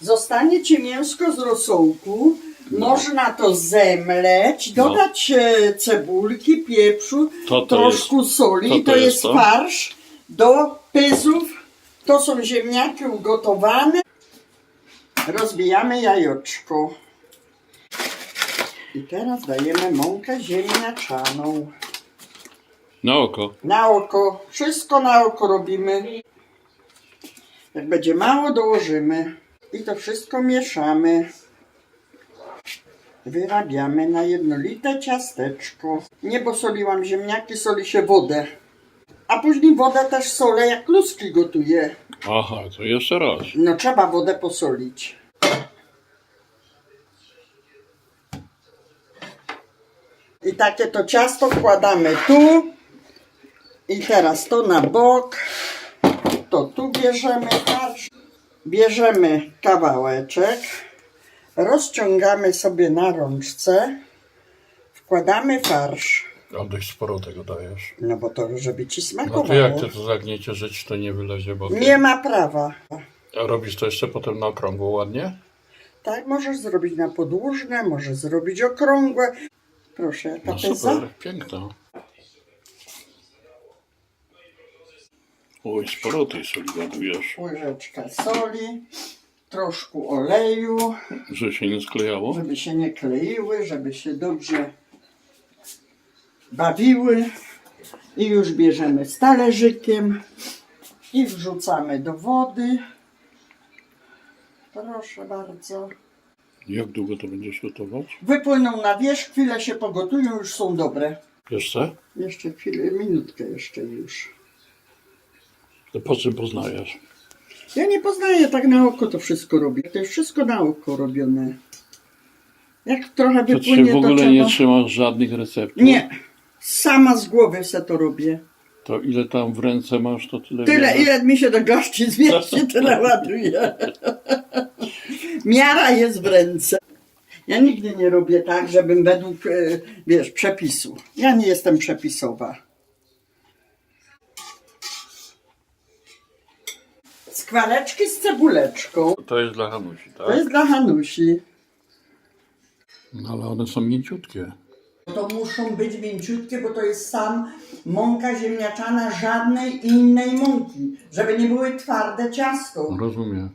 Zostanie ci mięsko z rosołku. Można to zemleć, No. dodać e, cebulki, pieprzu, To to troszkę soli. to To, to jest jest to? farsz do pyzów. To są ziemniaki ugotowane. Rozbijamy jajoczko. I teraz dajemy mąkę ziemniaczaną. Na oko. Na oko. Wszystko na oko robimy. Jak będzie mało, dołożymy. I to wszystko mieszamy. Wyrabiamy na jednolite ciasteczko. Nie posoliłam ziemniaki, soli się wodę. A później wodę też solę, jak kluski gotuję. Aha, to jeszcze raz. No trzeba wodę posolić. I takie to ciasto wkładamy tu. I teraz to na bok. To tu bierzemy. Bierzemy kawałeczek. Rozciągamy sobie na rączce. Wkładamy farsz. A dość sporo tego dajesz. No bo to, żeby ci No smakowało. to jak ty to zagniecie żyć, to nie wylezie, bo... Nie ma prawa. A robisz to jeszcze potem na okrągło ładnie? Tak, możesz zrobić na podłużne, możesz zrobić okrągłe. Proszę, No tapeza. super, piękna. Oj, sporo tej soli ładujesz. Łyżeczka soli, troszkę oleju, Że się nie sklejało? żeby się nie kleiły, żeby się dobrze bawiły. I już bierzemy z talerzykiem i wrzucamy do wody. Proszę bardzo. Jak długo to będziesz gotować? Wypłyną na wierzch, chwilę się pogotują, już są dobre. Jeszcze? Jeszcze chwilę, minutkę jeszcze już. To po czym poznajesz? Ja nie poznaję, tak na oko to wszystko robię. To jest wszystko na oko robione. Jak trochę To ty wypłynie, się w to, ogóle trzeba... nie trzymasz żadnych receptur? Nie, sama z głowy se to robię. To ile tam w ręce masz, to tyle Tyle, ile mi się do gości zmieści, tyle ładuję. Miara jest w ręce. Ja nigdy nie robię tak, żebym według, e, wiesz, przepisu. Ja nie jestem przepisowa. Skwareczki z cebuleczką. To jest dla Hanusi, To tak? jest dla Hanusi. No ale one są mięciutkie. To muszą być mięciutkie, bo to jest sam mąka ziemniaczana, żadnej innej mąki, żeby nie były twarde ciasto. Rozumiem.